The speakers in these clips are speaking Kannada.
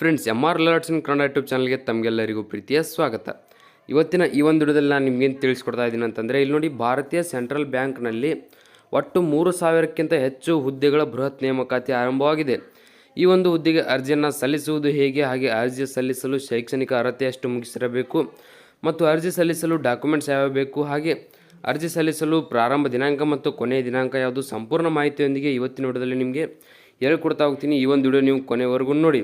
Friends M R alerts Kannada YouTube ಚಾನಲ್ಗೆ ತಮಗೆಲ್ಲರಿಗೂ ಪ್ರೀತಿಯ ಸ್ವಾಗತ. ಇವತ್ತಿನ ಈ ಒಂದು ವಿಡಿಯೋದಲ್ಲಿ ನಾನು ನಿಮ್ಗೇನು ತಿಳಿಸ್ಕೊಡ್ತಾ ಇದ್ದೀನಿ ಅಂತಂದರೆ, ಇಲ್ಲಿ ನೋಡಿ ಭಾರತೀಯ ಸೆಂಟ್ರಲ್ ಬ್ಯಾಂಕ್ನಲ್ಲಿ ಒಟ್ಟು ಮೂರು ಸಾವಿರಕ್ಕಿಂತ ಹೆಚ್ಚು ಹುದ್ದೆಗಳ ಬೃಹತ್ ನೇಮಕಾತಿ ಆರಂಭವಾಗಿದೆ. ಈ ಒಂದು ಹುದ್ದೆಗೆ ಅರ್ಜಿಯನ್ನು ಸಲ್ಲಿಸುವುದು ಹೇಗೆ, ಹಾಗೆ ಅರ್ಜಿ ಸಲ್ಲಿಸಲು ಶೈಕ್ಷಣಿಕ ಅರ್ಹತೆ ಎಷ್ಟು ಮುಗಿಸಿರಬೇಕು, ಮತ್ತು ಅರ್ಜಿ ಸಲ್ಲಿಸಲು ಡಾಕ್ಯುಮೆಂಟ್ಸ್ ಯಾವ ಬೇಕು, ಹಾಗೆ ಅರ್ಜಿ ಸಲ್ಲಿಸಲು ಪ್ರಾರಂಭ ದಿನಾಂಕ ಮತ್ತು ಕೊನೆಯ ದಿನಾಂಕ ಯಾವುದು, ಸಂಪೂರ್ಣ ಮಾಹಿತಿಯೊಂದಿಗೆ ಇವತ್ತಿನ ವಿಡಿಯೋದಲ್ಲಿ ನಿಮಗೆ ಹೇಳ್ಕೊಡ್ತಾ ಹೋಗ್ತೀನಿ. ಈ ಒಂದು ವಿಡಿಯೋ ನೀವು ಕೊನೆವರೆಗೂ ನೋಡಿ.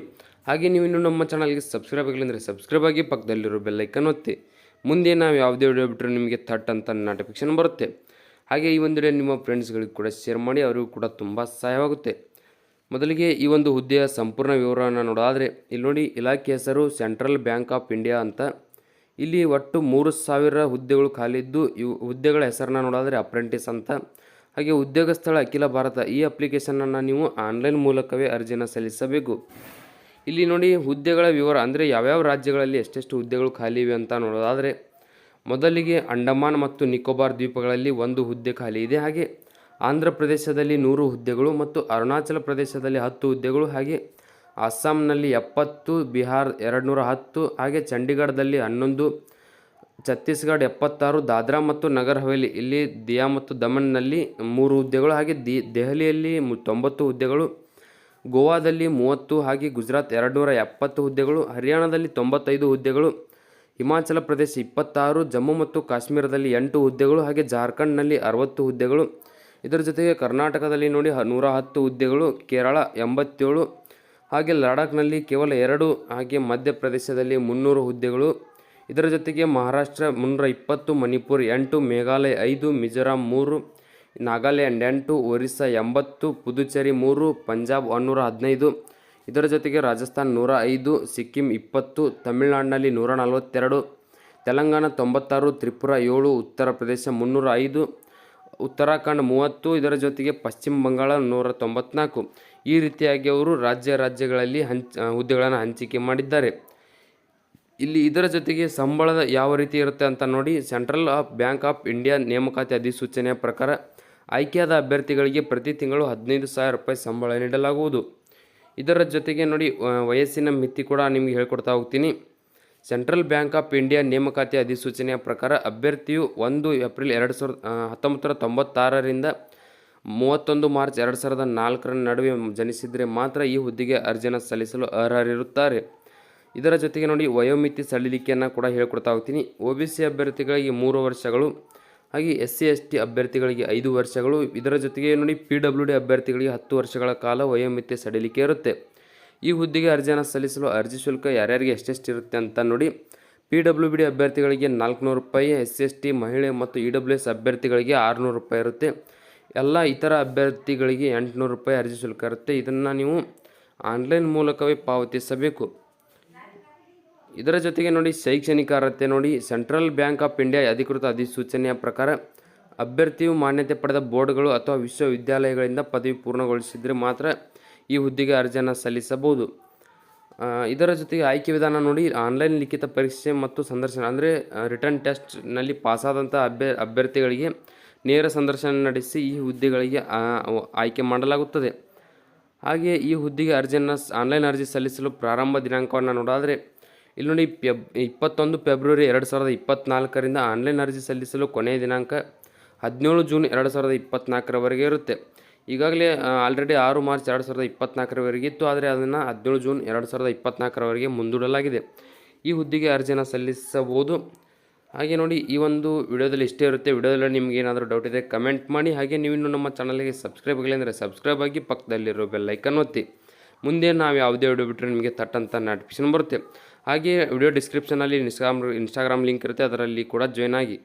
ಹಾಗೆ ನೀವು ಇನ್ನೂ ನಮ್ಮ ಚಾನಲ್ಗೆ ಸಬ್ಸ್ಕ್ರೈಬ್ ಆಗಿಲ್ಲ ಅಂದರೆ ಸಬ್ಸ್ಕ್ರೈಬ್ ಆಗಿ ಪಕ್ಕದಲ್ಲಿರೋ ಬೆಲ್ಲೈಕನ್ ಒತ್ತಿ. ಮುಂದೆ ನಾವು ಯಾವುದೇ ವಿಡಿಯೋ ಬಿಟ್ಟರೆ ನಿಮಗೆ ಥಟ್ ಅಂತ ನೋಟಿಫಿಕೇಶನ್ ಬರುತ್ತೆ. ಹಾಗೆ ಈ ಒಂದು ನಿಮ್ಮ ಫ್ರೆಂಡ್ಸ್ಗಳಿಗೆ ಕೂಡ ಶೇರ್ ಮಾಡಿ, ಅವರಿಗೂ ಕೂಡ ತುಂಬ ಸಹಾಯವಾಗುತ್ತೆ. ಮೊದಲಿಗೆ ಈ ಒಂದು ಹುದ್ದೆಯ ಸಂಪೂರ್ಣ ವಿವರವನ್ನು ನೋಡೋದಾದರೆ ಇಲ್ಲಿ ನೋಡಿ, ಇಲಾಖೆ ಹೆಸರು ಸೆಂಟ್ರಲ್ ಬ್ಯಾಂಕ್ ಆಫ್ ಇಂಡಿಯಾ ಅಂತ. ಇಲ್ಲಿ ಒಟ್ಟು ಮೂರು ಸಾವಿರ ಹುದ್ದೆಗಳು ಖಾಲಿ ಇದ್ದು, ಇವು ಹುದ್ದೆಗಳ ಹೆಸರನ್ನ ನೋಡೋದಾದರೆ ಅಪ್ರೆಂಟಿಸ್ ಅಂತ. ಹಾಗೆ ಉದ್ಯೋಗ ಸ್ಥಳ ಅಖಿಲ ಭಾರತ ಈ ಅಪ್ಲಿಕೇಶನನ್ನು ನೀವು ಆನ್ಲೈನ್ ಮೂಲಕವೇ ಅರ್ಜಿನ ಸಲ್ಲಿಸಬೇಕು. ಇಲ್ಲಿ ನೋಡಿ ಹುದ್ದೆಗಳ ವಿವರ. ಅಂದರೆ ಯಾವ್ಯಾವ ರಾಜ್ಯಗಳಲ್ಲಿ ಎಷ್ಟೆಷ್ಟು ಹುದ್ದೆಗಳು ಖಾಲಿ ಇವೆ ಅಂತ ನೋಡೋದಾದರೆ, ಮೊದಲಿಗೆ ಅಂಡಮಾನ್ ಮತ್ತು ನಿಕೋಬಾರ್ ದ್ವೀಪಗಳಲ್ಲಿ ಒಂದು ಹುದ್ದೆ ಖಾಲಿ ಇದೆ. ಹಾಗೆ ಆಂಧ್ರ ಪ್ರದೇಶದಲ್ಲಿ ನೂರು ಹುದ್ದೆಗಳು ಮತ್ತು ಅರುಣಾಚಲ ಪ್ರದೇಶದಲ್ಲಿ ಹತ್ತು ಹುದ್ದೆಗಳು. ಹಾಗೆ ಅಸ್ಸಾಂನಲ್ಲಿ ಎಪ್ಪತ್ತು, ಬಿಹಾರ್ ಎರಡು ನೂರ ಹತ್ತು, ಹಾಗೆ ಚಂಡೀಗಢದಲ್ಲಿ ಹನ್ನೊಂದು, ಛತ್ತೀಸ್ಗಢ ಎಪ್ಪತ್ತಾರು, ದಾದ್ರಾ ಮತ್ತು ನಗರ್ ಹವೇಲಿ, ಇಲ್ಲಿ ದಿಯಾ ಮತ್ತು ದಮನ್ನಲ್ಲಿ ಮೂರು ಹುದ್ದೆಗಳು. ಹಾಗೆ ದಿ, ದೆಹಲಿಯಲ್ಲಿ ತೊಂಬತ್ತು ಹುದ್ದೆಗಳು. ಗೋವಾದಲ್ಲಿ ಮೂವತ್ತು ಹಾಗೆ ಗುಜರಾತ್ ಎರಡು ನೂರ ಎಪ್ಪತ್ತು ಹುದ್ದೆಗಳು, ಹರಿಯಾಣದಲ್ಲಿ ತೊಂಬತ್ತೈದು ಹುದ್ದೆಗಳು, ಹಿಮಾಚಲ ಪ್ರದೇಶ ಇಪ್ಪತ್ತಾರು, ಜಮ್ಮು ಮತ್ತು ಕಾಶ್ಮೀರದಲ್ಲಿ ಎಂಟು ಹುದ್ದೆಗಳು ಹಾಗೆ ಜಾರ್ಖಂಡ್ನಲ್ಲಿ ಅರವತ್ತು ಹುದ್ದೆಗಳು. ಇದರ ಜೊತೆಗೆ ಕರ್ನಾಟಕದಲ್ಲಿ ನೋಡಿ ನೂರ ಹತ್ತು ಹುದ್ದೆಗಳು, ಕೇರಳ ಎಂಬತ್ತೇಳು, ಹಾಗೆ ಲಡಾಖ್ನಲ್ಲಿ ಕೇವಲ ಎರಡು, ಹಾಗೆ ಮಧ್ಯಪ್ರದೇಶದಲ್ಲಿ ಮುನ್ನೂರು ಹುದ್ದೆಗಳು. ಇದರ ಜೊತೆಗೆ ಮಹಾರಾಷ್ಟ್ರ ಮುನ್ನೂರ ಇಪ್ಪತ್ತು, ಮಣಿಪುರ್ ಎಂಟು, ಮೇಘಾಲಯ ಐದು, ಮಿಜೋರಾಂ ಮೂರು ನಾಗಾಲ್ಯಾಂಡ್, ಎಂಟು, ಒರಿಸ್ಸಾ, ಎಂಬತ್ತು, ಪುದುಚೇರಿ ಮೂರು, ಪಂಜಾಬ್ ಒನ್ನೂರ ಹದಿನೈದು. ಇದರ ಜೊತೆಗೆ ರಾಜಸ್ಥಾನ್ ನೂರ ಐದು, ಸಿಕ್ಕಿಂ ಇಪ್ಪತ್ತು, ತಮಿಳುನಾಡಿನಲ್ಲಿ ನೂರ ನಲವತ್ತೆರಡು, ತೆಲಂಗಾಣ ತೊಂಬತ್ತಾರು, ತ್ರಿಪುರ ಏಳು, ಉತ್ತರ ಪ್ರದೇಶ ಮುನ್ನೂರ ಐದು, ಉತ್ತರಾಖಂಡ್ ಮೂವತ್ತು, ಇದರ ಜೊತೆಗೆ ಪಶ್ಚಿಮ ಬಂಗಾಳ ನೂರ ತೊಂಬತ್ನಾಲ್ಕು. ಈ ರೀತಿಯಾಗಿ ಅವರು ರಾಜ್ಯ ರಾಜ್ಯಗಳಲ್ಲಿ ಹಂಚ ಹುದ್ದೆಗಳನ್ನು ಹಂಚಿಕೆ ಮಾಡಿದ್ದಾರೆ. ಇಲ್ಲಿ ಇದರ ಜೊತೆಗೆ ಸಂಬಳದ ಯಾವ ರೀತಿ ಇರುತ್ತೆ ಅಂತ ನೋಡಿ, Central of Bank of India ನೇಮಕಾತಿ ಅಧಿಸೂಚನೆಯ ಪ್ರಕಾರ ಆಯ್ಕೆಯಾದ ಅಭ್ಯರ್ಥಿಗಳಿಗೆ ಪ್ರತಿ ತಿಂಗಳು ಹದಿನೈದು ಸಾವಿರ ರೂಪಾಯಿ ಸಂಬಳ ನೀಡಲಾಗುವುದು. ಇದರ ಜೊತೆಗೆ ನೋಡಿ ವಯಸ್ಸಿನ ಮಿತಿ ಕೂಡ ನಿಮಗೆ ಹೇಳ್ಕೊಡ್ತಾ ಹೋಗ್ತೀನಿ. ಸೆಂಟ್ರಲ್ ಬ್ಯಾಂಕ್ ಆಫ್ ಇಂಡಿಯಾ ನೇಮಕಾತಿ ಅಧಿಸೂಚನೆಯ ಪ್ರಕಾರ ಅಭ್ಯರ್ಥಿಯು ಒಂದು ಏಪ್ರಿಲ್ ಎರಡು ಸಾವಿರದ ಹತ್ತೊಂಬತ್ತರ ತೊಂಬತ್ತಾರರಿಂದ ಮೂವತ್ತೊಂದು ಮಾರ್ಚ್ ಎರಡು ಸಾವಿರದ ನಾಲ್ಕರ ನಡುವೆ ಜನಿಸಿದರೆ ಮಾತ್ರ ಈ ಹುದ್ದೆಗೆ ಅರ್ಜಿಯನ್ನು ಸಲ್ಲಿಸಲು ಅರ್ಹರಿರುತ್ತಾರೆ. ಇದರ ಜೊತೆಗೆ ನೋಡಿ, ವಯೋಮಿತಿ ಸಡಿಲಿಕೆಯನ್ನು ಕೂಡ ಹೇಳ್ಕೊಡ್ತಾ ಹೋಗ್ತೀನಿ. ಒ ಬಿ ಸಿ ಅಭ್ಯರ್ಥಿಗಳಿಗೆ ಮೂರು ವರ್ಷಗಳು ಹಾಗೆ ಎಸ್ ಸಿ ಎಸ್ ಟಿ ಅಭ್ಯರ್ಥಿಗಳಿಗೆ ಐದು ವರ್ಷಗಳು, ಇದರ ಜೊತೆಗೆ ನೋಡಿ ಪಿ ಡಬ್ಲ್ಯೂ ಡಿ ಅಭ್ಯರ್ಥಿಗಳಿಗೆ ಹತ್ತು ವರ್ಷಗಳ ಕಾಲ ವಯೋಮಿತಿ ಸಡಿಲಿಕೆ ಇರುತ್ತೆ. ಈ ಹುದ್ದೆಗೆ ಅರ್ಜಿಯನ್ನು ಸಲ್ಲಿಸಲು ಅರ್ಜಿ ಶುಲ್ಕ ಯಾರ್ಯಾರಿಗೆ ಎಷ್ಟೆಷ್ಟು ಇರುತ್ತೆ ಅಂತ ನೋಡಿ, ಪಿ ಡಬ್ಲ್ಯೂ ಬಿ ಡಿ ಅಭ್ಯರ್ಥಿಗಳಿಗೆ ನಾಲ್ಕುನೂರು ರೂಪಾಯಿ, ಎಸ್ ಸಿ ಎಸ್ ಟಿ, ಮಹಿಳೆ ಮತ್ತು ಇ ಡಬ್ಲ್ಯೂ ಎಸ್ ಅಭ್ಯರ್ಥಿಗಳಿಗೆ ಆರುನೂರು ರೂಪಾಯಿ ಇರುತ್ತೆ. ಎಲ್ಲ ಇತರ ಅಭ್ಯರ್ಥಿಗಳಿಗೆ ಎಂಟುನೂರು ರೂಪಾಯಿ ಅರ್ಜಿ ಶುಲ್ಕ ಇರುತ್ತೆ. ಇದನ್ನು ನೀವು ಆನ್ಲೈನ್ ಮೂಲಕವೇ ಪಾವತಿಸಬೇಕು. ಇದರ ಜೊತೆಗೆ ನೋಡಿ ಶೈಕ್ಷಣಿಕ ಅರ್ಹತೆ ನೋಡಿ ಸೆಂಟ್ರಲ್ ಬ್ಯಾಂಕ್ ಆಫ್ ಇಂಡಿಯಾ ಅಧಿಕೃತ ಅಧಿಸೂಚನೆಯ ಪ್ರಕಾರ ಅಭ್ಯರ್ಥಿಯು ಮಾನ್ಯತೆ ಪಡೆದ ಬೋರ್ಡ್ಗಳು ಅಥವಾ ವಿಶ್ವವಿದ್ಯಾಲಯಗಳಿಂದ ಪದವಿ ಪೂರ್ಣಗೊಳಿಸಿದರೆ ಮಾತ್ರ ಈ ಹುದ್ದೆಗೆ ಅರ್ಜಿಯನ್ನು ಸಲ್ಲಿಸಬಹುದು. ಇದರ ಜೊತೆಗೆ ಆಯ್ಕೆ ವಿಧಾನ ನೋಡಿ ಆನ್ಲೈನ್ ಲಿಖಿತ ಪರೀಕ್ಷೆ ಮತ್ತು ಸಂದರ್ಶನ ಅಂದರೆ ರಿಟರ್ನ್ ಟೆಸ್ಟ್ನಲ್ಲಿ ಪಾಸಾದಂಥ ಅಭ್ಯ, ಅಭ್ಯರ್ಥಿಗಳಿಗೆ ನೇರ ಸಂದರ್ಶನ ನಡೆಸಿ ಈ ಹುದ್ದೆಗಳಿಗೆ ಆಯ್ಕೆ ಮಾಡಲಾಗುತ್ತದೆ. ಹಾಗೆ ಈ ಹುದ್ದೆಗೆ ಅರ್ಜಿಯನ್ನು ಆನ್ಲೈನ್ ಅರ್ಜಿ ಸಲ್ಲಿಸಲು ಪ್ರಾರಂಭ ದಿನಾಂಕವನ್ನು ನೋಡಾದರೆ ಇಲ್ಲಿ ನೋಡಿ ಪೆಬ್ ಇಪ್ಪತ್ತೊಂದು ಫೆಬ್ರವರಿ ಎರಡು ಸಾವಿರದ ಇಪ್ಪತ್ತ್ನಾಲ್ಕರಿಂದ ಆನ್ಲೈನ್ ಅರ್ಜಿ ಸಲ್ಲಿಸಲು ಕೊನೆಯ ದಿನಾಂಕ ಹದಿನೇಳು ಜೂನ್ ಎರಡು ಸಾವಿರದ ಇಪ್ಪತ್ತ್ನಾಲ್ಕರವರೆಗೆ ಇರುತ್ತೆ. ಈಗಾಗಲೇ ಆಲ್ರೆಡಿ ಆರು ಮಾರ್ಚ್ ಎರಡು ಸಾವಿರದ ಇಪ್ಪತ್ತ್ನಾಲ್ಕರವರೆಗೆ ಇತ್ತು, ಆದರೆ ಅದನ್ನು ಹದಿನೇಳು ಜೂನ್ ಎರಡು ಸಾವಿರದ ಇಪ್ಪತ್ತ್ನಾಲ್ಕರವರೆಗೆ ಮುಂದೂಡಲಾಗಿದೆ. ಈ ಹುದ್ದೆಗೆ ಅರ್ಜಿಯನ್ನು ಸಲ್ಲಿಸಬಹುದು. ಹಾಗೆ ನೋಡಿ, ಈ ಒಂದು ವಿಡಿಯೋದಲ್ಲಿ ಇಷ್ಟೇ ಇರುತ್ತೆ. ವಿಡಿಯೋದಲ್ಲಿ ನಿಮ್ಗೆ ಏನಾದರೂ ಡೌಟ್ ಇದೆ ಕಮೆಂಟ್ ಮಾಡಿ. ಹಾಗೆ ನೀವು ಇನ್ನೂ ನಮ್ಮ ಚಾನಲ್ಗೆ ಸಬ್ಸ್ಕ್ರೈಬ್ ಆಗಿಲ್ಲ ಅಂದರೆ ಸಬ್ಸ್ಕ್ರೈಬ್ ಆಗಿ ಪಕ್ಕದಲ್ಲಿರೋ ಬೆಲ್ಲೈಕನ್ ಒತ್ತಿ. ಮುಂದೆ ನಾವು ಯಾವುದೇ ವಿಡಿಯೋ ಬಿಟ್ಟರೆ ನಿಮಗೆ ತಟ್ ಅಂತ ನೋಟಿಫಿಕೇಶನ್ ಬರುತ್ತೆ. ಹಾಗೆ ವಿಡಿಯೋ ಡಿಸ್ಕ್ರಿಪ್ಷನಲ್ಲಿ ಇನ್ಸ್ಟಾಗ್ರಾಮ್ ಇನ್ಸ್ಟಾಗ್ರಾಮ್ ಲಿಂಕ್ ಇರುತ್ತೆ, ಅದರಲ್ಲಿ ಕೂಡ ಜಾಯ್ನ್ ಆಗಿ.